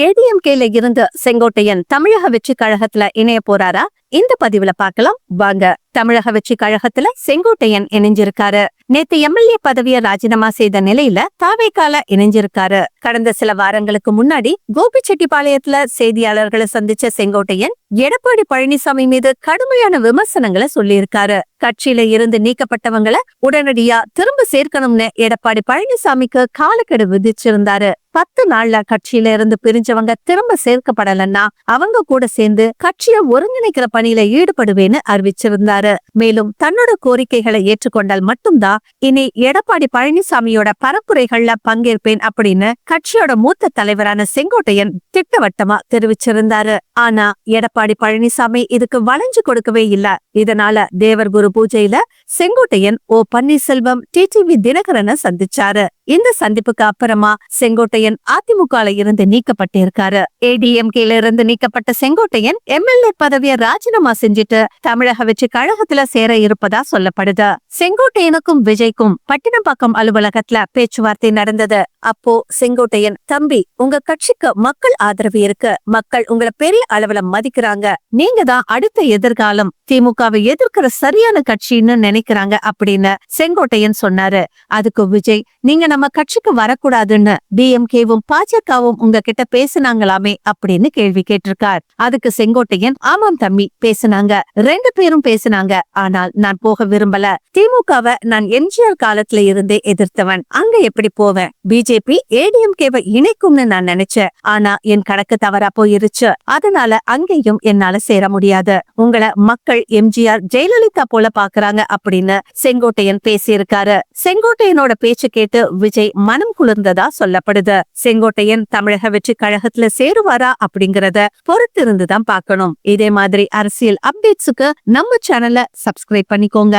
ஏடிஎம்கேல இருந்து செங்கோட்டையன் தமிழக வெற்றி கழகத்துல இணைய போறாரா? இந்த பதிவுல பார்க்கலாம். வாங்க. தமிழக வெற்றி கழகத்துல செங்கோட்டையன் இணைஞ்சிருக்காரு. நேத்து எம்எல்ஏ பதவியை ராஜினாமா செய்த நிலையில தாவேக்கால இணைஞ்சிருக்காரு. கடந்த சில வாரங்களுக்கு முன்னாடி கோபிச்செட்டிப்பாளையத்துல செய்தியாளர்களை சந்திச்ச செங்கோட்டையன் எடப்பாடி பழனிசாமி மீது கடுமையான விமர்சனங்களை சொல்லியிருக்காரு. கட்சியில இருந்து நீக்கப்பட்டவங்கள உடனடியா திரும்ப சேர்க்கணும்னு எடப்பாடி பழனிசாமிக்கு காலக்கெடு விதிச்சிருந்தாரு. பத்து நாள்ல கட்சியில இருந்து பிரிஞ்சவங்க திரும்ப சேர்க்கப்படலன்னா அவங்க கூட சேர்ந்து கட்சியை ஒருங்கிணைக்கிற பணியில ஈடுபடுவேன்னு அறிவிச்சிருந்தாரு. மேலும் தன்னோட கோரிக்கைகளை ஏற்றுக்கொண்டால் மட்டும்தான் இனி எடப்பாடி பழனிசாமியோட பரப்புரைகள்ல பங்கேற்பேன் அப்படின்னு கட்சியோட மூத்த தலைவரான செங்கோட்டையன் திட்டவட்டமா தெரிவிச்சிருந்தாரு. ஆனா எடப்பாடி பழனிசாமி இதுக்கு வளைஞ்சு கொடுக்கவே இல்ல. இதனால தேவர்குரு பூஜையில செங்கோட்டையன் ஓ பன்னீர்செல்வம் டிடிவி தினகரனை சந்திச்சாரு. இந்த சந்திப்புக்கு அப்புறமா செங்கோட்டையன் அதிமுகல இருந்து நீக்கப்பட்டிருக்காரு. ஏடிஎம்கேல இருந்து நீக்கப்பட்ட செங்கோட்டையன் எம்எல்ஏ பதவியை ராஜினாமா செஞ்சுட்டு தமிழக வெற்றி கழகத்துல சேர இருப்பதா சொல்லப்படுது. செங்கோட்டையனுக்கும் விஜய்க்கும் பட்டினப்பாக்கம் அலுவலகத்துல பேச்சுவார்த்தை நடந்தது. அப்போ செங்கோட்டையன் தம்பி உங்க கட்சிக்கு மக்கள் ஆதரவு இருக்கு. மக்கள் உங்களை பெரிய அளவுல மதிக்கிறாங்க. நீங்க தான் அடுத்த எதிர்காலம் திமுகவை எதிர்க்கிற சரியான கட்சின்னு நினைக்கிறாங்க அப்படின்னு செங்கோட்டையன் சொன்னாரு. அதுக்கு விஜய் நீங்க நம்ம கட்சிக்கு வரக்கூடாதுன்னு டிஎம்கேவும் பாஜகவும் உங்ககிட்ட பேசினாங்களாமே? அப்படின்னு கேள்வி கேட்டிருக்கார். அதுக்கு செங்கோட்டையன் ஆமாம் தம்பி பேசுனாங்க. ரெண்டு பேரும் பேசுனாங்க. ஆனால் நான் போக விரும்பல. திமுகவை நான் எம்ஜிஆர் காலத்துல இருந்தே எதிர்த்தவன். அங்க எப்படி போவேன்? பிஜேபி ஏடிஎம்கேவை இணைக்கும்னு நான் நினைச்சேன். ஆனா என் கணக்கு தவறா போயிருச்சு. அதனால அங்கேயும் என்னால சேர முடியாது. உங்களை மக்கள் எம்ஜிஆர் ஜெயலலிதா போல பாக்குறாங்க அப்படின்னு செங்கோட்டையன் பேசியிருக்காரு. செங்கோட்டையனோட பேச்சு கேட்டு விஜய் மனம் குளிர்ந்ததா சொல்லப்படுது. செங்கோட்டையன் தமிழக வெற்றி கழகத்துல சேருவாரா அப்படிங்கறத பொறுத்திருந்துதான் பார்க்கணும். இதே மாதிரி அரசியல் அப்டேட்ஸுக்கு நம்ம சேனலை சப்ஸ்கிரைப் பண்ணிக்கோங்க.